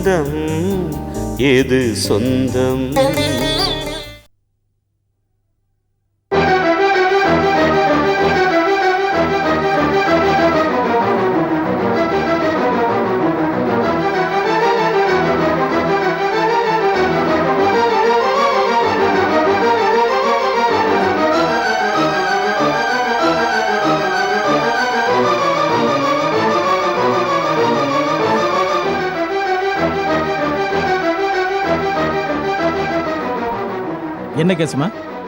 சொந்தம் எது சொந்தம்? என்ன கேஸ்மா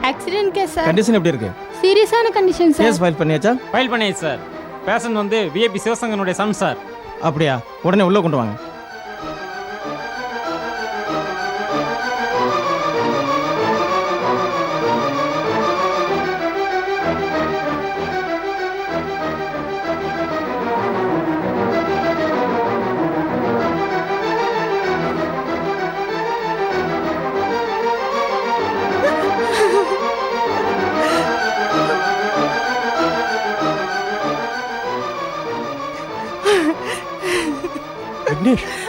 ஆக்சிடென்ட் கேஸ் சார் கண்டிஷன் எப்படி இருக்கு? சீரியஸான கண்டிஷன் சார் கேஸ் ஃபைல் பண்ணியாச்சா? ஃபைல் பண்ணியாச்சு சார் பேஷண்ட் வந்து விஐபி சிவசங்கனுடைய சன் சார் அப்படியா? உடனே உள்ள கொண்டு வாங்க.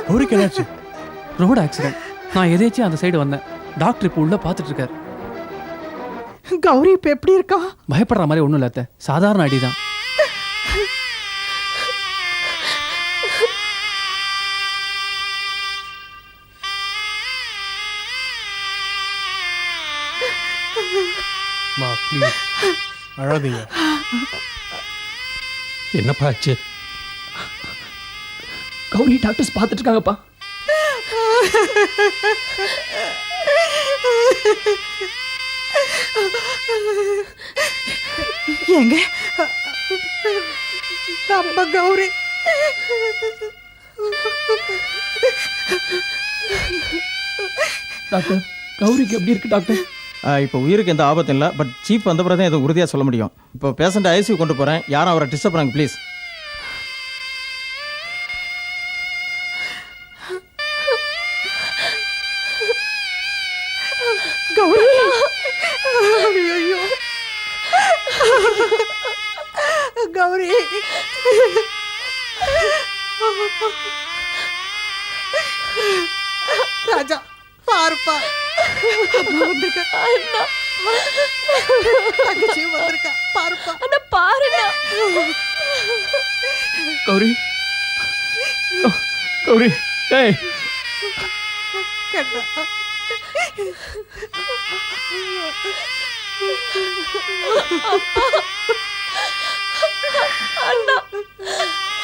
கௌரிக்கு என்னாச்சு ரோடு ஆக்சிடென்ட் நான் எதேச்சும் அந்த சைடு வந்தேன். டாக்டர் இப்போ உள்ள பார்த்துட்டு இருக்காரு கௌரி இப்ப எப்படி இருக்கா? பயப்படுற மாதிரி ஒன்றும் இல்லை சாதாரண அடி தான் மா ப்ளீஸ் அழாதீங்க. என்னப்பா ஆச்சு? கௌரி டாக்டர்ஸ் பார்த்துட்டு இருக்காங்கப்பா ஏங்க? நம்ம கௌரி. டாக்டர் கௌரிக்கு எப்படி இருக்கு டாக்டர்? இப்போ உயிருக்கு எந்த ஆபத்தும் இல்லை பட் சீஃப் வந்த பிறகு தான் எதுவும் உறுதியாக சொல்ல முடியும். இப்போ பேஷண்ட் ஐசியூ கொண்டு போகிறேன் யாரும் அவரை டிஸ்டர்ப் பண்ணாங்க ப்ளீஸ் கௌரி. ராஜா பாருப்பா. அம்மா வந்திருக்கா. பாருப்பா. அண்ணா பாருண்ணா. கௌரி. கௌரி. ஏய். கண்ணா. வருஷா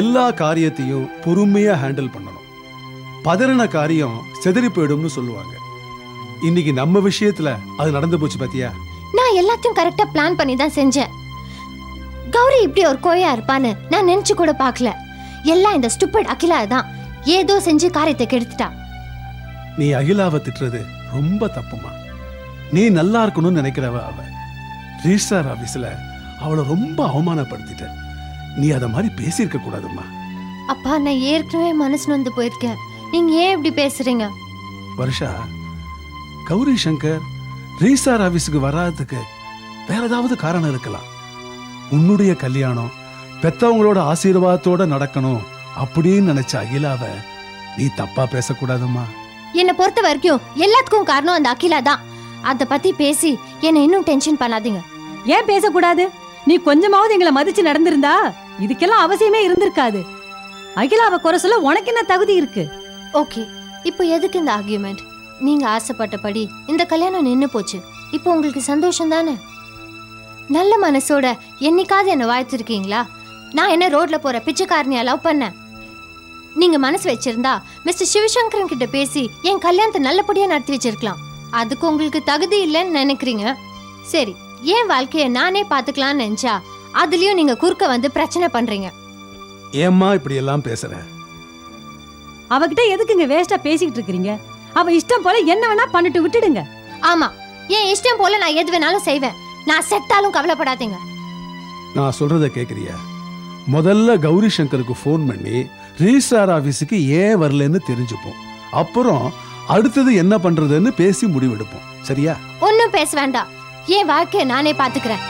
எல்லா காரியத்தையும் பொறுமையா ஹேண்டில் பண்ணணும். பதறின காரியம் செதறி போயிடும்னு சொல்லுவாங்க. இன்னைக்கு நம்ம விஷயத்துல அது நடந்து போச்சு பாத்தியா? நான் எல்லாத்தையும் கரெக்டா பிளான் பண்ணி தான் செஞ்சேன். கௌரி இப்படி ஒரு கோயா இருப்பான்னு நான் நினைச்சு கூட பார்க்கல. எல்லாம் இந்த ஸ்டூபிட் அகிலா தான். ஏதோ செஞ்சு காரியத்தை கெடுத்துட்டா. நீ அகிலாவை திட்டுறது ரொம்ப தப்புமா? நீ நல்லா இருக்கணும்னு நினைக்கிறவ அவ. ரிஜிஸ்டார் ஆபீஸ்ல அவளை ரொம்ப அவமானப்படுத்திட்ட. நீ அத மாதிரி பேசியிருக்க கூடாதும்மா. அப்பா நான் ஏற்கனவே மனசு நொந்து போயிருக்கேன். நீங்க ஏன் இப்படி பேசுறீங்க? வருஷா கௌரி சங்கர் ரிஜிஸ்டார் ஆபீஸுக்கு வராததுக்கு வேற ஏதாவது காரணம் இருக்கலாம். உன்னுடைய கல்யாணம் பெத்தவங்களோட ஆசீர்வாதத்தோட நடக்கணும் அப்படின்னு நினைச்ச அகிலாவை நீ தப்பா பேசக்கூடாதும்மா. என்னை பொறுத்த வரைக்கும் எல்லாத்துக்கும் காரணம் அந்த அகிலா தான். அதை பத்தி பேசி என்னை இன்னும் டென்ஷன் பண்ணாதீங்க. ஏன் பேசக்கூடாது? நீ கொஞ்சமாவது எங்களை மதிச்சு நடந்திருந்தா இதுக்கெல்லாம் அவசியமே இருந்திருக்காது. அகிலாவை குறை சொல்ல உனக்கு என்ன தகுதி இருக்கு? ஓகே இப்போ எதுக்கு இந்த ஆர்கியூமெண்ட் நீங்க ஆசைப்பட்டபடி இந்த கல்யாணம் நின்னு போச்சு. இப்போ உங்களுக்கு சந்தோஷம் தானே? நல்ல மனசோட என்னைக்காவது என்ன வாழ்த்துருக்கீங்களா? நான் என்ன ரோட்ல போற பிச்சைக்காரனியா லவ் பண்ணேன்? நீங்க மனசு வச்சிருந்தா மிஸ்டர் சிவசங்கரன் கிட்ட பேசி என் கல்யாணத்தை நல்லபடியா நடத்தி வச்சிருக்கலாம். அதுக்கு உங்களுக்கு தகுதி இல்லைன்னு நினைக்கிறீங்க? சரி என் வாழ்க்கைய நானே பாத்துக்கலாம்னு நினைச்சா அதுலயும் நீங்க குறுக்க வந்து பிரச்சனை பண்றீங்க. ஏம்மா இப்படி எல்லாம் பேசுற? அவகிட்ட எதுக்கு இங்க வேஸ்டா பேசிக்கிட்டு இருக்கீங்க அவ இஷ்டம் போல என்ன வேணா பண்ணிட்டு விட்டுடுங்க. ஆமா என் இஷ்டம் போல நான் எது வேணாலும் செய்வேன். நான் செத்தாலும் கவலைப்படாதீங்க. நான் சொல்றத கேக்குறியா? முதல்ல கௌரி சங்கருக்கு ஃபோன் பண்ணி ரிஜிஸ்ட்ரார் ஆபீஸுக்கு ஏன் வரலன்னு தெரிஞ்சுப்போம். அப்புறம் அடுத்தது என்ன பண்றதுன்னு பேசி முடிவெடுப்போம். சரியா? ஒன்னும் பேச வேண்டாம். என் வாழ்க்கைய நானே பாத்துக்கிறேன்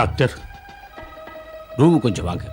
டாக்டர் ரூமு கொஞ்சம் வாங்க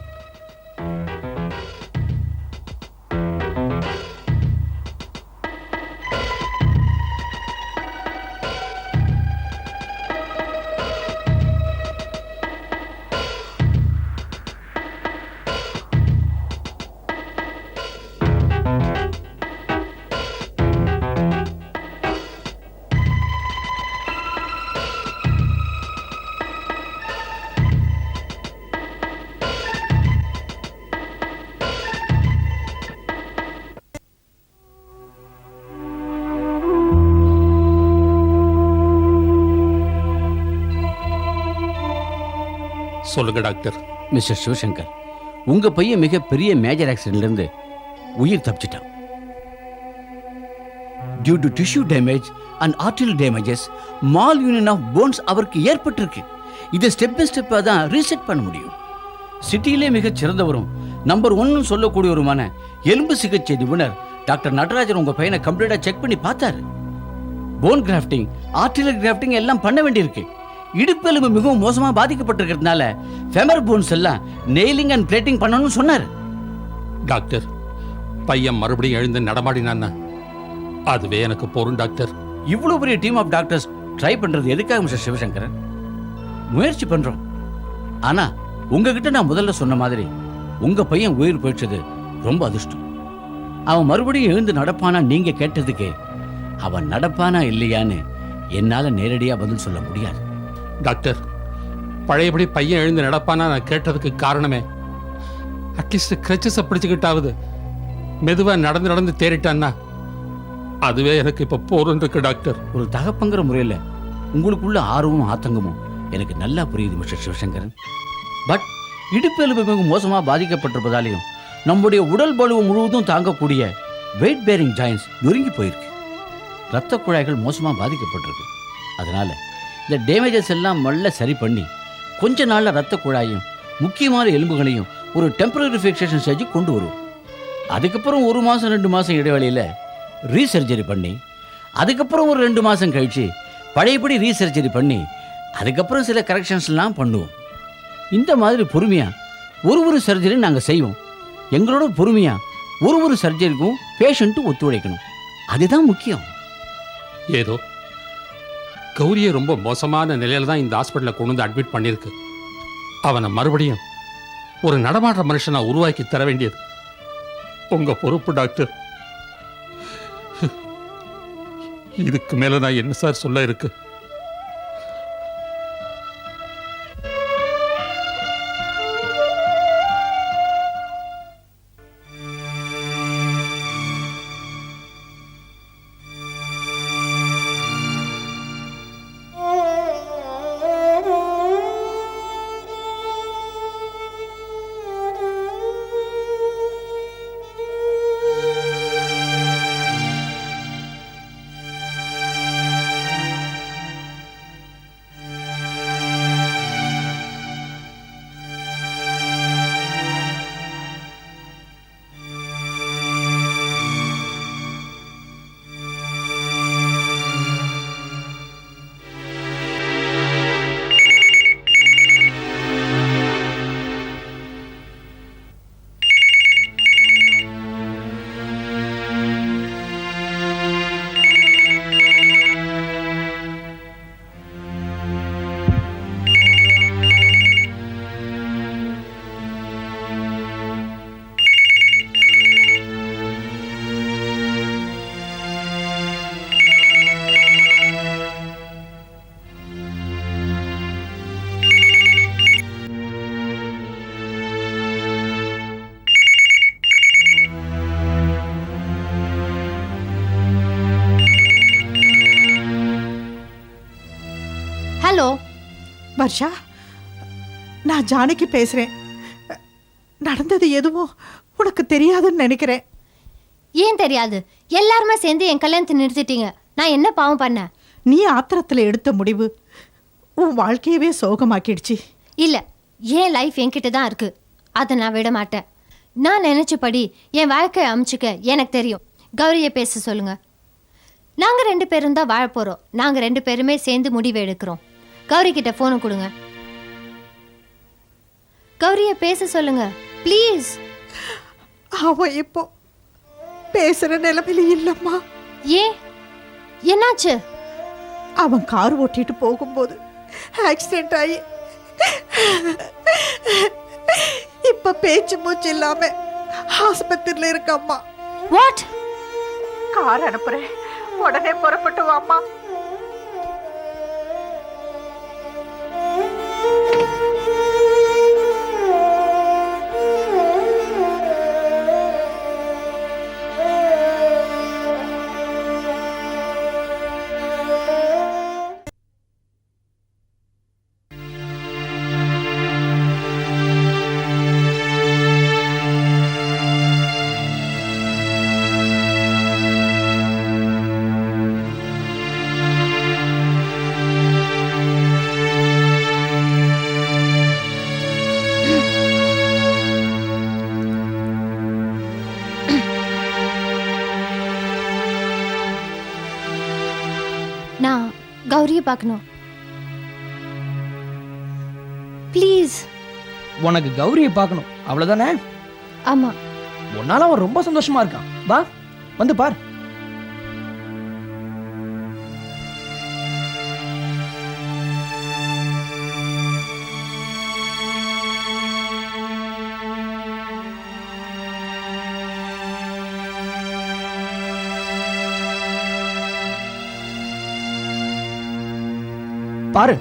சொல்லுங்க டாக்டர். மிஸ்டர் சிவசங்கர் உங்க பையன் மிக பெரிய மேஜர் ஆக்சிடென்ட்ல இருந்து உயிர் தப்பிச்சிட்டான். Due to tissue damage and arterial damages malunion of bones அவருக்கு ஏற்பட்டிருக்கு. இதை ஸ்டெப் பை ஸ்டெப்பாக தான் ரீசெட் பண்ண முடியும். சிட்டியிலே மிகச் சிறந்தவரும் நம்பர் ஒன்னு சொல்லக்கூடியவருமான எலும்பு சிகிச்சை நிபுணர் டாக்டர் நடராஜன் உங்க பையனை கம்ப்ளீட்டா செக் பண்ணி பார்த்தாரு. போன் கிராஃப்டிங் ஆர்டிலரி கிராஃப்டிங் எல்லாம் பண்ண வேண்டியிருக்கு. இடுப்பெலும்பு மிகவும் மோசமா பாதிக்கப்பட்டிருக்கிறதுனால ஃபெமர் போன்ஸ் எல்லாம் நெயிலிங் அண்ட் பிளேட்டிங் பண்ணணும்னு சொன்னார். டாக்டர் பையன் மறுபடியும் எழுந்து நடமாடினான்னா அதுவே எனக்கு போரும் டாக்டர். இவ்வளவு பெரிய டீம் ஆஃப் டாக்டர்ஸ் ட்ரை பண்றது எதுக்காக மிஸ்டர் சிவசங்கரன்? முயற்சி பண்றோம். ஆனா உங்ககிட்ட நான் முதல்ல சொன்ன மாதிரி உங்க பையன் உயிர் போயிடுச்சது ரொம்ப அதிர்ஷ்டம். அவன் மறுபடியும் எழுந்து நடப்பானா நீங்க கேட்டதுக்கு அவன் நடப்பானா இல்லையான்னு என்னால நேரடியா பதில் சொல்ல முடியாது. டாக்டர் பழையபடி பையன் எழுந்து நடப்பானா நான் கேட்டதுக்கு காரணமே. அட்லீஸ்ட் கிரச்சஸை பிடிச்சிக்கிட்டாவது மெதுவாக நடந்து நடந்து தேறிட்டான்னா. அதுவே எனக்கு இப்போ போரும் இருக்கு டாக்டர். ஒரு தகப்பங்கிற முறையில் உங்களுக்குள்ள ஆர்வமும் ஆத்தங்கமும் எனக்கு நல்லா புரியுது மிஸ்டர் சிவசங்கரன். பட் இடுப்பெலும்பு மிகவும் மோசமாக பாதிக்கப்பட்டிருப்பதாலையும் நம்முடைய உடல் பலுவு முழுவதும் தாங்கக்கூடிய வெயிட் பேரிங் ஜாயின்ஸ் நொறுங்கி போயிருக்கு. இரத்த குழாய்கள் மோசமாக பாதிக்கப்பட்டிருக்கு. அதனால் இந்த டேமேஜஸ் எல்லாம் மெல்ல சரி பண்ணி கொஞ்ச நாளில் ரத்த குழாயும் முக்கியமான எலும்புகளையும் ஒரு டெம்பரரி ஃபிக்சேஷன் ஸ்டேஜுக்கு கொண்டு வரும். அதுக்கப்புறம் ஒரு மாதம் ரெண்டு மாதம் இடைவெளியில் ரீசர்ஜரி பண்ணி அதுக்கப்புறம் ஒரு ரெண்டு மாதம் கழிச்சு பழையபடி ரீசர்ஜரி பண்ணி அதுக்கப்புறம் சில கரெக்ஷன்ஸ்லாம் பண்ணுவோம். இந்த மாதிரி பொறுமையாக ஒரு ஒரு சர்ஜரி நாங்கள் செய்வோம். எங்களோட பொறுமையாக ஒரு ஒரு சர்ஜரிக்கும் பேஷண்ட்டும் ஒத்துழைக்கணும். அதுதான் முக்கியம். ஏதோ கௌரியை ரொம்ப மோசமான நிலையில தான் இந்த ஹாஸ்பிட்டலில் கொண்டு வந்து அட்மிட் பண்ணியிருக்கு. அவனை மறுபடியும் ஒரு நடமாடுற மனுஷனை உருவாக்கி தர வேண்டியது. உங்க பொறுப்பு டாக்டர். இதுக்கு மேலே நான் என்ன சார் சொல்ல இருக்குது வர்ஷா நான் ஜானகி பேசுறேன். நடந்தது எதுவும் உனக்கு தெரியாதுன்னு நினைக்கிறேன். ஏன் தெரியாது? எல்லாருமே சேர்ந்து என் கல்யாணத்தை நிறுத்திட்டீங்க. நான் என்ன பாவம் பண்ணேன் நீ ஆத்திரத்தில் எடுத்த முடிவு உன் வாழ்க்கையவே சோகமாக்கிடுச்சு. இல்லை என் லைஃப் என்கிட்ட தான் இருக்கு. அதை நான் விட மாட்டேன். நான் நினைச்சபடி என் வாழ்க்கையை அமைச்சுக்க எனக்கு தெரியும். கௌரியை பேச சொல்லுங்க. நாங்கள் ரெண்டு பேரும் தான் வாழ போகிறோம் நாங்கள் ரெண்டு பேருமே சேர்ந்து முடிவு எடுக்கிறோம். கௌரி கிட்ட ஃபோனை கொடுங்க. கௌரியை பேச சொல்லுங்க. ப்ளீஸ் அவ இப்போ பேசுற நிலைமையில இல்லம்மா. ஏன் என்னாச்சு? அவன் கார் ஓட்டிட்டு போகும்போது ஆக்சிடென்ட் ஆகி இப்ப பேச்சு மூச்சு இல்லாம ஆஸ்பத்திரியில இருக்கம்மா. வாட் கார் அனுப்புறேன். உடனே புறப்பட்டு வாம்மா. பார்க்கணும். ப்ளீஸ் உனக்கு கௌரியை பார்க்கணும். அவ்வளவுதானே? ஆமாம் உன்னால அவன் ரொம்ப சந்தோஷமா இருக்கான். வா வந்து பாரு. பாரு.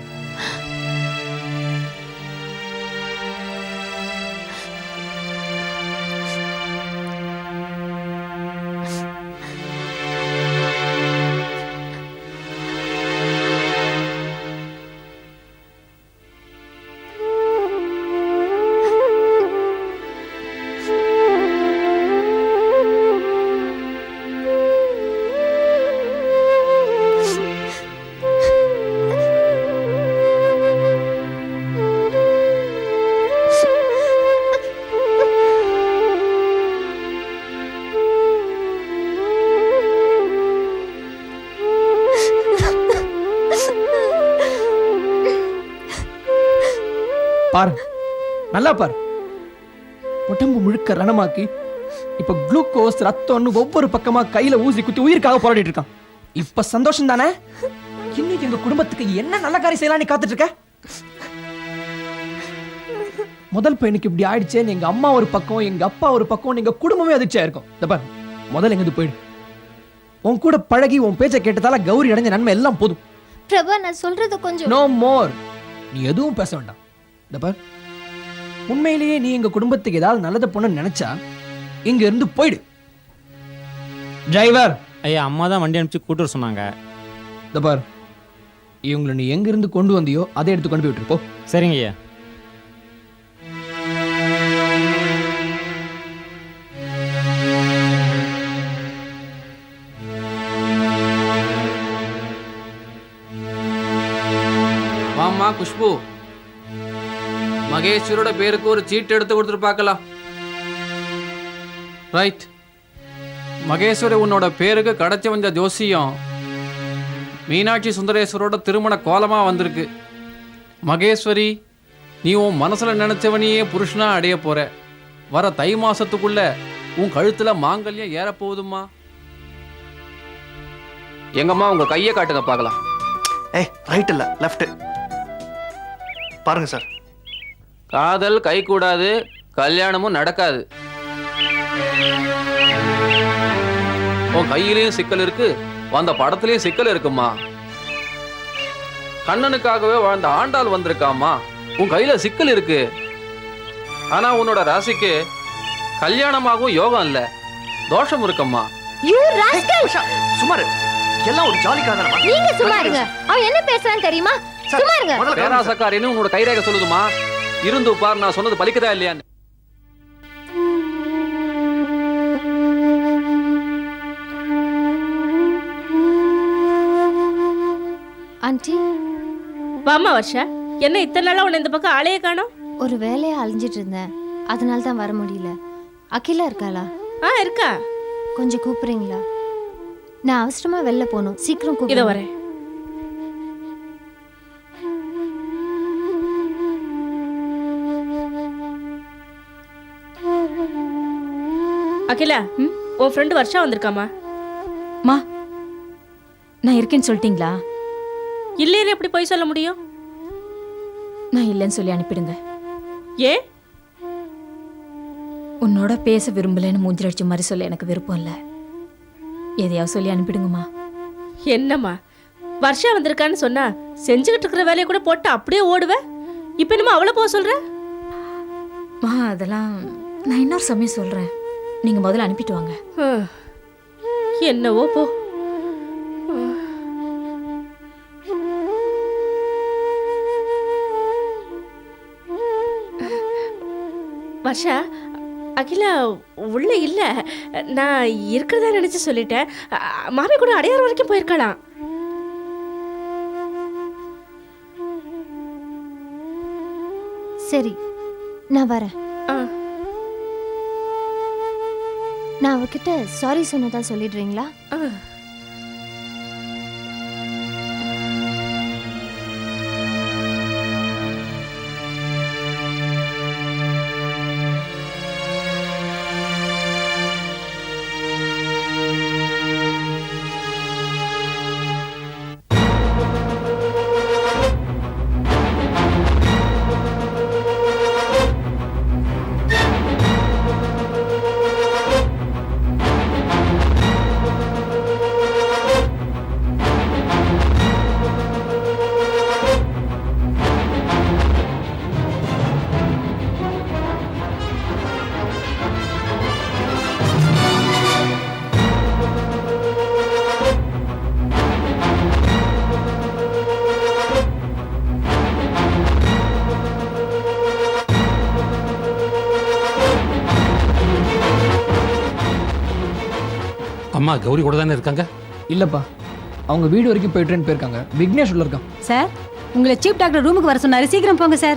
நல்லா பாரு. உடம்பு முழுக்க ரணமாக்கி இப்ப குளுக்கோஸ் ரத்தம்னு ஒவ்வொரு பக்கமா கையில ஊசி குத்தி உயிருக்காக போராடிட்டு இருக்கான். இப்ப சந்தோஷம் தானே? இன்னைக்கு எங்க குடும்பத்துக்கு என்ன நல்ல காரியம் செய்யலாம் நீ காத்துட்டு இருக்க? முதல் பையனுக்கு இப்படி ஆயிடுச்சேன்னு எங்க அம்மா ஒரு பக்கம் எங்க அப்பா ஒரு பக்கம் எங்க குடும்பமே அதிர்ச்சியா இருக்கும். இந்த பாரு முதல்ல போயிடு. உன் கூட பழகி உன் பேச்சை கேட்டதால கௌரி அடைஞ்ச நன்மை எல்லாம் போதும். பிரபா நான் சொல்றது கொஞ்சம் நோ மோர் நீ எதுவும் பேச வேண்டாம். இந்த பார் உண்மையிலேயே நீ எங்க குடும்பத்துக்கு ஏதாவது நல்லது பண்ணணும்னு நினைச்சா இங்க இருந்து போயிடு. டிரைவர் ஐயா அம்மா தான் வண்டி அனுப்பிச்சு கூட்டு வர சொன்னாங்க. இந்த பார் இவங்களை நீ எங்க இருந்து கொண்டு வந்தியோ அதை எடுத்து கொண்டு போய் விட்டுரு போ. சரிங்க ஐயா. மகேஸ்வரோட பேருக்கு ஒரு சீட் எடுத்து கொடுத்துட்டு பார்க்கலாம். ரைட் மகேஸ்வரி உன்னோட பேருக்கு கிடைச்சி வந்த ஜோசியம். மீனாட்சி சுந்தரேஸ்வரோட திருமண கோலமா வந்திருக்கு. மகேஸ்வரி நீ உன் மனசுல நினைச்சவனையே புருஷனா அடைய போற. வர தை மாசத்துக்குள்ள உன் கழுத்துல மாங்கல்யம் ஏறப்போகுதும்மா. எங்கம்மா உங்க கையை காட்டுங்க பார்க்கலாம். ஏய் ரைட் இல்ல லெஃப்ட் பாருங்க சார் காதல் கை கூடாது கல்யாணமும் நடக்காது. உன் கையிலயும் சிக்கல் இருக்கு வந்த படத்துலயும் சிக்கல் இருக்குமா? கண்ணனுக்காகவே வாழ்ந்த ஆண்டாள் வந்திருக்காமா? உன் கையில சிக்கல் இருக்கு. ஆனா உன்னோட ராசிக்கு கல்யாணமாகவும் யோகம் இல்ல தோஷம் இருக்கம்மா சுமார் எல்லாம் ஒரு ஜாலிக்காக நீங்க சும்மா இருங்க. அவன் என்ன பேசுறான்னு தெரியுமா? சும்மா இருங்க. பேராசக்காரின்னு உன்னோட கைரேகை சொல்லுதுமா? இருந்து பார் நான் சொன்னது பலிக்குதா இல்லையான்னு. ஆண்டி. வாமா வர்ஷா. என்ன இத்தனை நாளா உன்னை இந்த பக்கம் ஆளையே காணோம்? ஒரு வேலையை அழிஞ்சிட்டு இருந்தேன். அதனால தான் வர முடியல. அகிலா இருக்காளா? ஆ இருக்கா. கொஞ்சம் கூப்பிடுறீங்களா? நான் அவசரமா வெளில போகணும். சீக்கிரம் கூப்பிடு வரேன். அகிலா உன் ஃப்ரெண்டு வர்ஷா வந்திருக்காமா மா நான் இருக்கேன்னு சொல்லிட்டீங்களா? இல்லையே எப்படி போய் சொல்ல முடியும்? நான் இல்லைன்னு சொல்லி அனுப்பிடுங்க. ஏன் உன்னோட பேச விரும்பலைன்னு மூஞ்சில் அடிச்ச மாதிரி சொல்ல எனக்கு விருப்பம் இல்லை. எதையாவது சொல்லி அனுப்பிடுங்கம்மா. என்னம்மா? வர்ஷா வந்திருக்கான்னு சொன்னா செஞ்சுக்கிட்டு இருக்கிற வேலையை கூட போட்டு அப்படியே ஓடுவ? இப்போ என்னமோ அவளை போக சொல்ற? மா அதெல்லாம் நான் இன்னொரு சமயம் சொல்கிறேன் நீங்கள் முதல்ல அனுப்பிட்டு வாங்க. என்னவோ போ. வர்ஷா அகிலா உள்ள இல்ல. நான் இருக்கிறதா நினைச்சு சொல்லிட்டேன். மாமி கூட அடையாறு வரைக்கும் போயிருக்கலாம். சரி நான் வரேன். நான் அவகிட்ட சாரி சொன்னதா சொல்லிடுறீங்களா? அம்மா கௌரி கூட தானே இருக்காங்க? இல்லப்பா. அவங்க வீடு வரைக்கும் போயிட்டுன்னு போயிருக்காங்க. விக்னேஷ் உள்ள இருக்கான். சார் உங்களை சீஃப் டாக்டர் ரூமுக்கு வர சொன்னாரு. சீக்கிரம் போங்க சார்.